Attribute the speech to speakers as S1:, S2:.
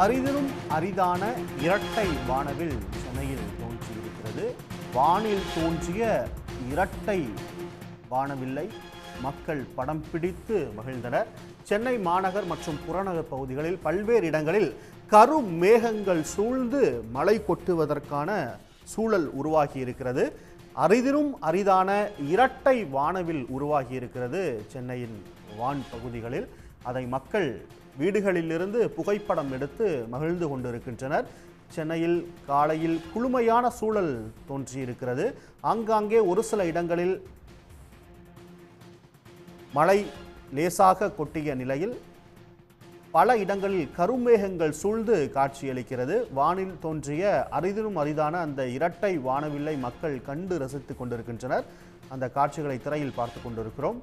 S1: அரிதிலும் அரிதான இரட்டை வானவில் சென்னையில் தோன்றியிருக்கிறது. வானில் தோன்றிய இரட்டை வானவில்லை. மக்கள் படம் பிடித்து மகிழ்ந்தனர். சென்னை மாநகர் மற்றும் புறநகர் பகுதிகளில் பல்வேறு இடங்களில் கரும் மேகங்கள் சூழ்ந்து மழை கொட்டுவதற்கான சூழல் உருவாகி இருக்கிறது அரிதிலும் அரிதான இரட்டை வானவில் உருவாகி இருக்கிறது சென்னையின் வான் பகுதிகளில். அதை மக்கள் வீடுகளிலிருந்து புகைப்படம் எடுத்து மகிழ்ந்து கொண்டிருக்கின்றனர். சென்னையில் காலையில் குளுமையான சூழல் தோன்றியிருக்கிறது. ஆங்காங்கே ஒரு சில இடங்களில் மழை லேசாக கொட்டிய நிலையில் பல இடங்களில் கருமேகங்கள் சூழ்ந்து காட்சியளிக்கிறது. வானில் தோன்றிய அரிதிலும் அரிதான அந்த இரட்டை வானவில்லை மக்கள் கண்டு ரசித்துக் கொண்டிருக்கின்றனர். அந்த காட்சிகளை திரையில் பார்த்து கொண்டிருக்கிறோம்.